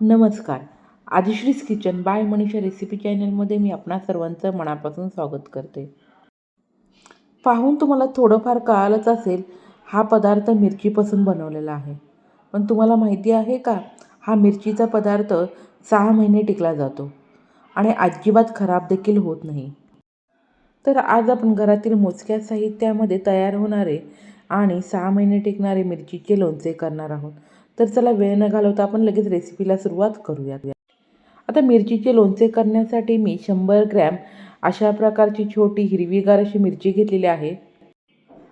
नमस्कार. Aadishree's kitchen by Manisha recipe चॅनलमध्ये मी आपणा सर्वांचं मनापासून स्वागत करते. पाहून तुम्हाला थोडंफार कळालंच असेल हा पदार्थ मिरचीपासून बनवलेला आहे. पण तुम्हाला माहिती आहे का हा मिरचीचा पदार्थ सहा महिने टिकला जातो आणि अजिबात खराब देखील होत नाही. तर आज आपण घरातील मोजक्या साहित्यामध्ये तयार होणारे आणि सहा महिने टिकणारे मिरचीचे लोणचे करणार आहोत. तर चला वेळ न घालवता आपण लगेच रेसिपीला सुरुवात करूयात. आता मिरचीचे लोणचे करण्यासाठी मी शंभर ग्रॅम अशा प्रकारची छोटी हिरवीगार अशी मिरची घेतलेली आहे.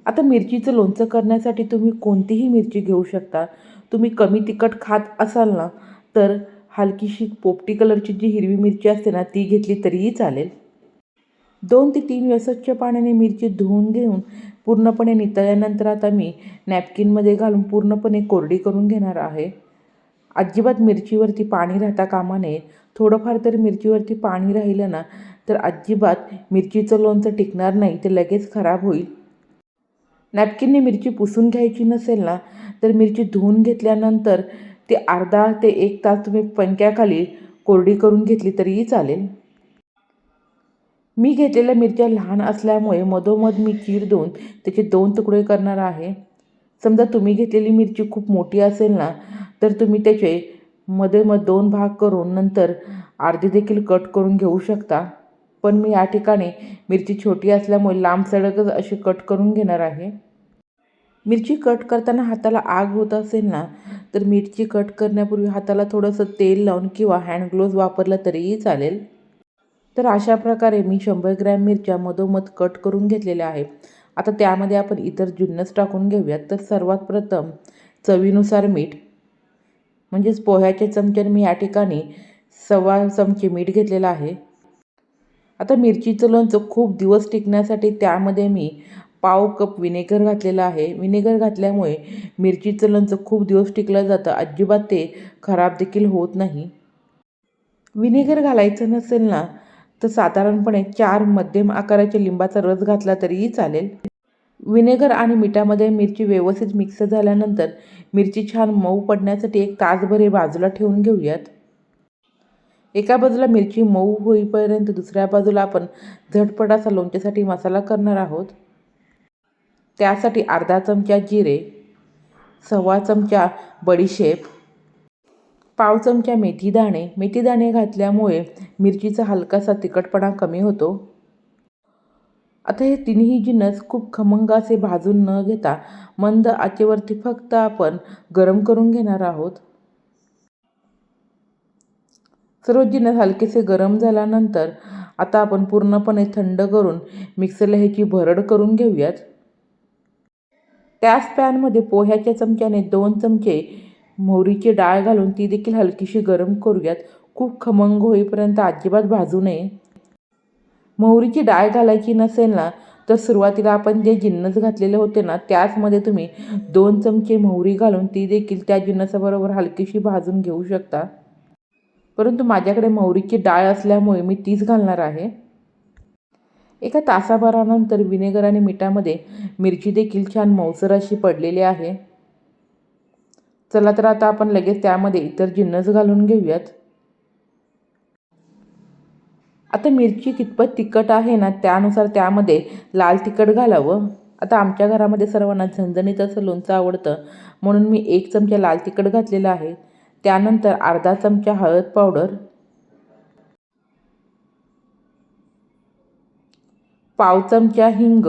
आता मिरचीचं लोणचं करण्यासाठी तुम्ही कोणतीही मिरची घेऊ शकता. तुम्ही कमी तिखट खात असाल ना तर हलकीशी पोपटी कलरची जी हिरवी मिरची असते ना ती घेतली तरीही चालेल. दोन ते तीन वेळा स्वच्छ पाण्याने मिरची धुवून घेऊन पूर्णपणे नितळल्यानंतर आता मी नॅपकिनमध्ये घालून पूर्णपणे कोरडी करून घेणार आहे. अजिबात मिरचीवरती पाणी राहता कामा नये. थोडंफार तर मिरचीवरती पाणी राहिलं ना तर अजिबात मिरचीचं लोणचं टिकणार नाही ते लगेच खराब होईल. नॅपकिनने मिरची पुसून घ्यायची नसेल ना तर मिरची धुवून घेतल्यानंतर ते अर्धा ते एक तास तुम्ही पंख्याखाली कोरडी करून घेतली तरीही चालेल. मी घेतलेल्या मिरच्या लहान असल्यामुळे मधोमध मी चीर देऊन त्याचे दोन तुकडे करणार आहे. समजा तुम्ही घेतलेली मिरची खूप मोठी असेल ना तर तुम्ही त्याचे मध्येमध दोन भाग करून नंतर अर्धे देखील कट करून घेऊ शकता. पण मी या ठिकाणी मिरची छोटी असल्यामुळे लांब सडकच अशी कट करून घेणार आहे. मिरची कट करताना हाताला आग होत असेल ना तर मिरची कट करण्यापूर्वी हाताला थोडंसं तेल लावून किंवा हँड ग्लोव्ज वापरलं तरीही चालेल. तर अशा प्रकारे मी शंभर ग्रॅम मिरच्या मधोमध कट करून घेतलेल्या आहे आता त्यामध्ये आपण इतर जिन्नस टाकून घेऊयात. तर सर्वात प्रथम चवीनुसार मीठ म्हणजेच पोह्याच्या चमच्याने मी या ठिकाणी सव्वा चमचे मीठ घेतलेलं आहे. आता मिरचीचं लोणचं खूप दिवस टिकण्यासाठी त्यामध्ये मी पाव कप विनेगर घातलेलं आहे. विनेगर घातल्यामुळे मिरचीचं लोणचं खूप दिवस टिकलं जातं. अजिबात ते खराब देखील होत नाही. विनेगर घालायचं नसेल ना तर साधारणपणे चार मध्यम आकाराच्या लिंबाचा रस घातला तरीही चालेल. विनेगर आणि मिठामध्ये मिरची व्यवस्थित मिक्स झाल्यानंतर मिरची छान मऊ पडण्यासाठी एक तासभर हे बाजूला ठेवून घेऊयात. एका बाजूला मिरची मऊ होईपर्यंत दुसऱ्या बाजूला आपण झटपट असा लोणच्यासाठी मसाला करणार आहोत. त्यासाठी अर्धा चमचा जिरे सव्वा चमचा बडीशेप पाव चमचा मेथी दाणे. मेथी दाणे घातल्यामुळे मिरचीचा हलकासा तिखटपणा कमी होतो. आता हे तिन्ही जिन्नस खूप खमंग असे भाजून न घेता मंद आचेवरती फक्त आपण गरम करून घेणार आहोत. सर्व जिन्नस हलकेसे गरम झाल्यानंतर आता आपण पूर्णपणे थंड करून मिक्सरला ह्याची भरड करून घेऊयात. त्याच पॅनमध्ये पोह्याच्या चमच्याने दोन चमचे मोहरीची डाळ घालून ती देखील हलकीशी गरम करूयात. खूप खमंग होईपर्यंत अजिबात भाजू नये. मोहरीची डाळ घालायची नसेल ना तर सुरुवातीला आपण जे जिन्नस घातलेले होते ना त्याचमध्ये तुम्ही दोन चमचे मोहरी घालून ती देखील त्या जिन्नसाबरोबर हलकीशी भाजून घेऊ शकता. परंतु माझ्याकडे मोहरीची डाळ असल्यामुळे मी तीच घालणार आहे. एका तासाभरानंतर विनेगर आणि मिठामध्ये मिरची देखील छान मौसर अशी पडलेली आहे. चला तर आता आपण लगेच त्यामध्ये इतर जिन्नस घालून घेऊयात. आता मिरची कितपत तिखट आहे ना त्यानुसार त्यामध्ये लाल तिखट घालावं. आता आमच्या घरामध्ये सर्वांना झणझणीत असं लोणचं आवडतं म्हणून मी एक चमचा लाल तिखट घातलेलं आहे. त्यानंतर अर्धा चमचा हळद पावडर. पाव चमचा हिंग.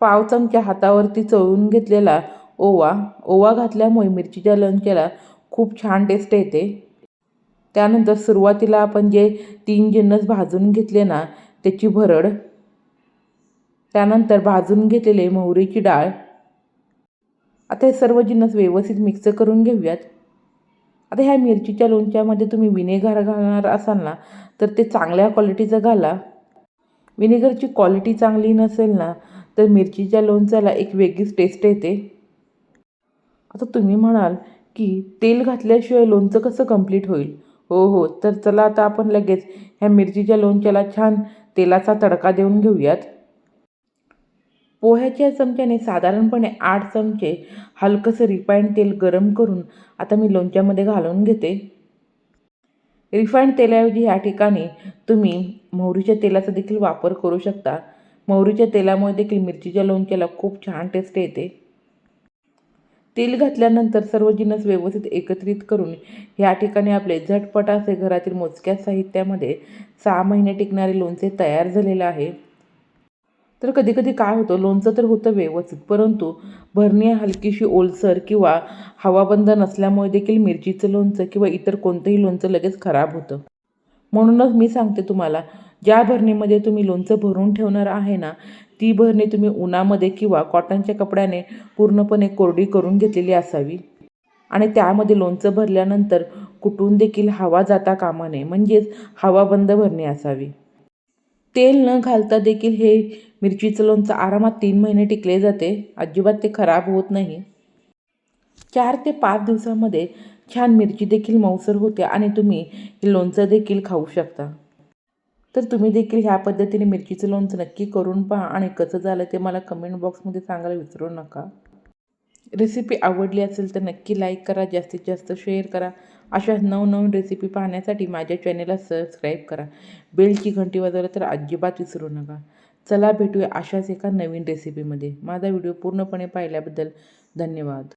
पाव चमचा हातावरती चळून घेतलेला ओवा ओवा घातल्यामुळे मिरचीच्या लोणच्याला खूप छान टेस्ट येते. त्यानंतर सुरुवातीला आपण जे तीन जिन्नस भाजून घेतले ना त्याची भरड त्यानंतर भाजून घेतलेले मोहरीची डाळ. आता हे सर्व जिन्नस व्यवस्थित मिक्स करून घेऊयात. आता ह्या मिरचीच्या लोणच्यामध्ये तुम्ही विनेगर घालणार असाल ना तर ते चांगल्या क्वालिटीचं घाला. विनेगरची क्वालिटी चांगली नसेल ना तर मिरचीच्या लोणच्याला एक वेगळीच टेस्ट येते. आता तुम्ही म्हणाल की तेल घातल्याशिवाय लोणचं कसं कंप्लीट होईल? हो हो. तर चला आता आपण लगेच ह्या मिरचीच्या लोणच्याला छान तेलाचा तडका देऊन घेऊयात. पोह्याच्या चमच्याने साधारणपणे आठ चमचे हलकंसं रिफाईंड तेल गरम करून आता मी लोणच्यामध्ये घालून घेते. रिफाईंड तेलाऐवजी या ठिकाणी तुम्ही मोहरीच्या तेलाचा देखील वापर करू शकता. मोहरीच्या तेलामुळे देखील मिरचीच्या लोणच्याला खूप छान टेस्ट येते. तेल घातल्यानंतर सर्व जिन्नस व्यवस्थित एकत्रित करून या ठिकाणी आपले झटपट असे घरातील मोजक्या साहित्यामध्ये सहा महिने टिकणारे लोणचे तयार झालेलं आहे. तर कधी कधी काय होतं लोणचं तर होतं व्यवस्थित परंतु भरणी हलकीशी ओलसर किंवा हवाबंद नसल्यामुळे देखील मिरचीचं लोणचं किंवा इतर कोणतंही लोणचं लगेच खराब होतं. म्हणूनच मी सांगते तुम्हाला ज्या भरणीमध्ये तुम्ही लोणचं भरून ठेवणार आहे ना ती भरणी तुम्ही उन्हामध्ये किंवा कॉटनच्या कपड्याने पूर्णपणे कोरडी करून घेतलेली असावी. आणि त्यामध्ये लोणचं भरल्यानंतर कुठून देखील हवा जाता कामा नये म्हणजेच हवा बंद भरणी असावी. तेल न घालता देखील हे मिरचीचं लोणचं आरामात तीन महिने टिकले जाते. अजिबात ते खराब होत नाही. चार ते पाच दिवसामध्ये छान मिरची देखील मऊसर होते आणि तुम्ही हे लोणचं देखील खाऊ शकता. तर तुम्ही देखील ह्या पद्धतीने मिरचीचं लोणचं नक्की करून पहा आणि कसं झालं ते मला कमेंट बॉक्समध्ये सांगायला विसरू नका. रेसिपी आवडली असेल तर नक्की लाईक करा जास्तीत जास्त शेअर करा. अशा नवनवीन रेसिपी पाहण्यासाठी माझ्या चॅनेलला सबस्क्राईब करा. बेलची घंटी वाजवलं तर अजिबात विसरू नका. चला भेटूया अशाच एका नवीन रेसिपीमध्ये माझा व्हिडिओ पूर्णपणे पाहिल्याबद्दल धन्यवाद.